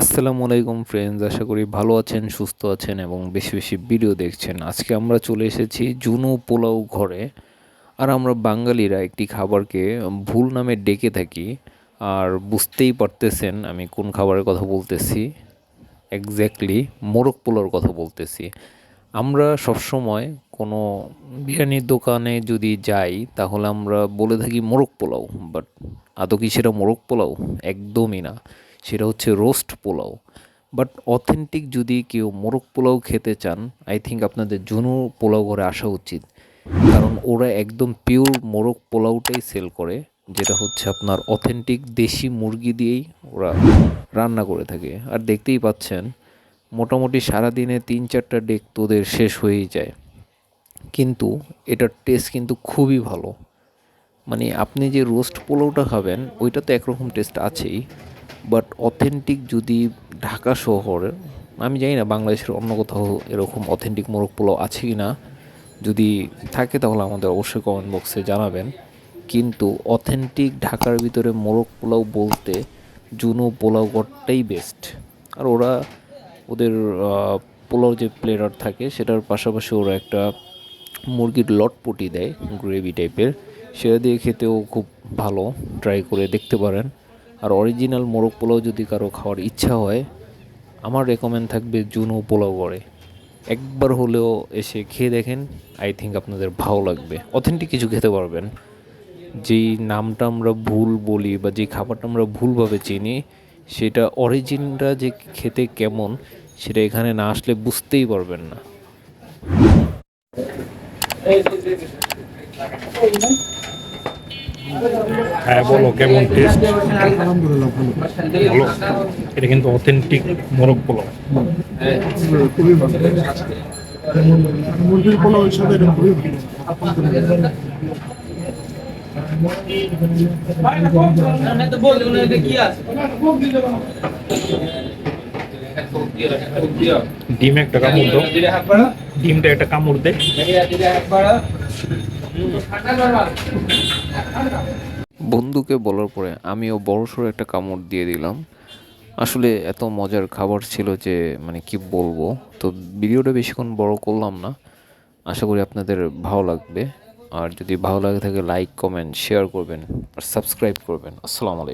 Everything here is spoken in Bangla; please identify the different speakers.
Speaker 1: আসসালামু আলাইকুম ফ্রেন্ডস আশা করি ভালো আছেন, সুস্থ আছেন এবং বেশি বেশি ভিডিও দেখছেন। আজকে আমরা চলে এসেছি জুনু পোলাও ঘরে। আর আমরা বাঙালিরা একটি খাবারকে ভুল নামে ডেকে থাকি। আর বুঝতেই পারতেছেন আমি কোন খাবারের কথা বলতেছি। এক্স্যাক্টলি মোরগ পোলাওর কথা বলতেছি। আমরা সবসময় কোনো বিরিয়ানির দোকানে যদি যাই, তাহলে আমরা বলে থাকি মোরগ পোলাও। বাট আদৌ কি সেটা মোরগ পোলাও? একদমই না। সেটা হচ্ছে রোস্ট পোলাও। বাট অথেন্টিক যদি কেউ মোরগ পোলাও খেতে চান, আই থিঙ্ক আপনাদের জুনু পোলাও ঘরে আসা উচিত। কারণ ওরা একদম পিওর মোরগ পোলাওটাই সেল করে, যেটা হচ্ছে আপনার অথেন্টিক দেশি মুরগি দিয়েই ওরা রান্না করে থাকে। আর দেখতেই পাচ্ছেন, মোটামুটি সারাদিনে তিন চারটা ডেক তোদের শেষ হয়েই যায়। কিন্তু এটার টেস্ট কিন্তু খুবই ভালো। মানে আপনি যে রোস্ট পোলাওটা খাবেন, ওইটা তো একরকম টেস্ট আছেই। বাট অথেন্টিক যদি ঢাকা শহরে, আমি জানি না বাংলাদেশের অন্য কোথাও এরকম অথেন্টিক মোরগ পোলাও আছে কি না যদি থাকে তাহলে আমাদের অবশ্যই কমেন্ট বক্সে জানাবেন। কিন্তু অথেন্টিক ঢাকার ভিতরে মোরগ পোলাও বলতে জুনো পোলাও ঘরটাই বেস্ট আর ওরা ওদের পোলাও যে প্লেটার থাকে, সেটার পাশাপাশি ওরা একটা মুরগির লটপটি দেয় গ্রেভি টাইপের সেটা দিয়ে খেতেও খুব ভালো ট্রাই করে দেখতে পারেন। আর অরিজিনাল মোরগ পোলাও যদি কারও খাওয়ার ইচ্ছা হয় আমার রেকমেন্ড থাকবে জুনো পোলাও করে একবার হলেও এসে খেয়ে দেখেন আই থিঙ্ক আপনাদের ভালো লাগবে অথেন্টিক কিছু খেতে পারবেন যেই নামটা আমরা ভুল বলি বা যেই খাবারটা আমরা ভুলভাবে চিনি সেটা অরিজিনটা যে খেতে কেমন সেটা এখানে না আসলে বুঝতেই পারবেন না
Speaker 2: হ্যাঁ বলো, কেমন টেস্ট
Speaker 3: ভালো?
Speaker 2: এটা কিন্তু অথেন্টিক মোরগ
Speaker 3: ভালো মুরগির হিসাবে
Speaker 2: ডিম একটা কামড় দাও। ডিমটা একটা কামড় দে।
Speaker 1: বন্ধুকে বলার পরে আমিও বড়সড় একটা কামড় দিয়ে দিলাম। আসলে এত মজার খাবার ছিল যে মানে কি বলব? তো ভিডিওটা বেশিক্ষণ বড় করলাম না। আশা করি আপনাদের ভালো লাগবে। আর যদি ভালো লাগে থাকে লাইক কমেন্ট শেয়ার করবেন আর সাবস্ক্রাইব করবেন। আসসালামু আলাইকুম।